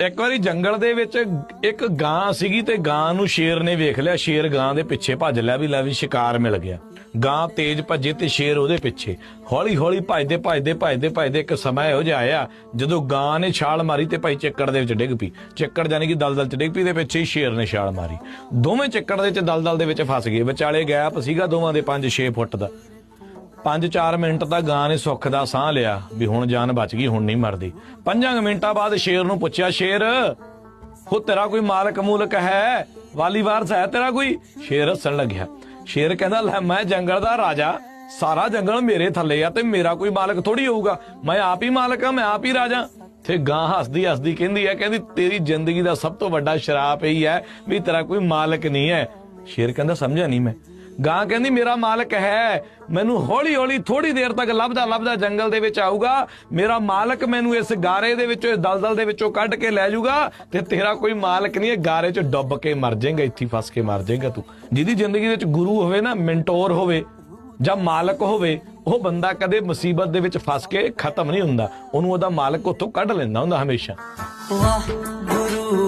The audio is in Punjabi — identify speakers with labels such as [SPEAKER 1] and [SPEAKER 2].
[SPEAKER 1] ਇੱਕ ਵਾਰੀ ਜੰਗਲ ਦੇ ਵਿੱਚ ਇੱਕ ਗਾਂ ਸੀਗੀ ਤੇ ਗਾਂ ਨੂੰ ਸ਼ੇਰ ਨੇ ਵੇਖ ਲਿਆ। ਸ਼ੇਰ ਗਾਂ ਦੇ ਪਿੱਛੇ ਭੱਜ ਲਿਆ ਵੀ ਲੈ ਵੀ ਸ਼ਿਕਾਰ ਮਿਲ ਗਿਆ। ਗਾਂ ਤੇਜ਼ ਭੱਜੇ ਤੇ ਸ਼ੇਰ ਉਹਦੇ ਪਿੱਛੇ। ਹੌਲੀ ਹੌਲੀ ਭੱਜਦੇ ਭੱਜਦੇ ਭੱਜਦੇ ਭੱਜਦੇ ਇੱਕ ਸਮਾਂ ਇਹੋ ਜਿਹਾ ਆਇਆ ਜਦੋਂ ਗਾਂ ਨੇ ਛਾਲ ਮਾਰੀ ਤੇ ਭਾਈ ਚੱਕੜ ਦੇ ਵਿੱਚ ਡਿੱਗ ਪਈ। ਚੱਕੜ ਜਾਨੀ ਕਿ ਦਲਦਲ ਚ ਡਿੱਗ ਪਈ ਦੇ ਪਿੱਛੇ ਹੀ ਸ਼ੇਰ ਨੇ ਛਾਲ ਮਾਰੀ। ਦੋਵੇਂ ਚੱਕੜ ਦੇ ਵਿੱਚ ਦਲਦਲ ਦੇ ਵਿੱਚ ਫਸ ਗਏ। ਵਿਚਾਲੇ ਗੈਪ ਸੀਗਾ ਦੋਵਾਂ ਦੇ 5-6 ਫੁੱਟ ਦਾ। 5-4 ਮਿੰਟ ਤਾਂ ਗਾਂ ਨੇ ਸੁੱਖ ਦਾ ਸਾਹ ਲਿਆ ਵੀ ਹੁਣ ਜਾਨ ਬਚ ਗਈ, ਹੁਣ ਨਹੀਂ ਮਰਦੀ। 5 ਮਿੰਟਾਂ ਬਾਅਦ ਸ਼ੇਰ ਨੂੰ ਪੁੱਛਿਆ, ਸ਼ੇਰ ਹੋ ਤੇਰਾ ਕੋਈ ਮਾਲਕ ਮੂਲਕ ਹੈ? ਵਾਲੀ ਵਾਰਸ ਹੈ ਤੇਰਾ ਕੋਈ? ਸ਼ੇਰ ਹੱਸਣ ਲੱਗਿਆ। ਸ਼ੇਰ ਕਹਿੰਦਾ, ਲੈ, ਮੈਂ ਜੰਗਲ ਦਾ ਰਾਜਾ, ਸਾਰਾ ਜੰਗਲ ਮੇਰੇ ਥੱਲੇ ਆ ਤੇ ਮੇਰਾ ਕੋਈ ਮਾਲਕ ਥੋੜੀ ਹੋਊਗਾ। ਮੈਂ ਆਪ ਹੀ ਮਾਲਕ ਆ, ਮੈਂ ਆਪ ਹੀ ਰਾਜਾ। ਤੇ ਗਾਂ ਹੱਸਦੀ ਹੱਸਦੀ ਕਹਿੰਦੀ ਹੈ, ਕਹਿੰਦੀ, ਤੇਰੀ ਜ਼ਿੰਦਗੀ ਦਾ ਸਭ ਤੋਂ ਵੱਡਾ ਸ਼ਰਾਪ ਇਹੀ ਹੈ ਵੀ ਤੇਰਾ ਕੋਈ ਮਾਲਕ ਨਹੀਂ ਹੈ। ਸ਼ੇਰ ਕਹਿੰਦਾ, ਸਮਝਿਆ ਨਹੀਂ ਮੈਂ। ਗਾਂ ਕਹਿੰਦੀ, ਮੇਰਾ ਮਾਲਕ ਹੈ। ਮੈਨੂੰ ਹੌਲੀ ਹੌਲੀ ਥੋੜੀ ਦੇਰ ਤੱਕ ਲੱਭਦਾ ਲੱਭਦਾ ਜੰਗਲ ਦੇ ਵਿੱਚ ਆਊਗਾ। ਮੇਰਾ ਮਾਲਕ ਮੈਨੂੰ ਇਸ ਗਾਰੇ ਦੇ ਵਿੱਚੋਂ, ਇਸ ਦਲਦਲ ਦੇ ਵਿੱਚੋਂ ਕੱਢ ਕੇ ਲੈ ਜਾਊਗਾ ਤੇ ਤੇਰਾ ਕੋਈ ਮਾਲਕ ਨਹੀਂ। ਹੈ ਗਾਰੇ 'ਚ ਡੁੱਬ ਕੇ ਮਰ ਜਾਏਗਾ, ਇੱਥੇ ਫਸ ਕੇ ਮਰ ਜਾਏਗਾ ਤੂੰ। ਜਿਹਦੀ ਜ਼ਿੰਦਗੀ ਵਿੱਚ ਗੁਰੂ ਹੋਵੇ ਨਾ, ਮੈਂਟੋਰ ਹੋਵੇ ਜਾਂ ਮਾਲਕ ਹੋਵੇ, ਉਹ ਬੰਦਾ ਕਦੇ ਮੁਸੀਬਤ ਦੇ ਵਿੱਚ ਫਸ ਕੇ ਖਤਮ ਨਹੀਂ ਹੁੰਦਾ। ਉਹਨੂੰ ਉਹਦਾ ਮਾਲਕ ਉੱਥੋਂ ਕੱਢ ਲੈਂਦਾ ਹੁੰਦਾ ਹਮੇਸ਼ਾ।
[SPEAKER 2] ਵਾਹ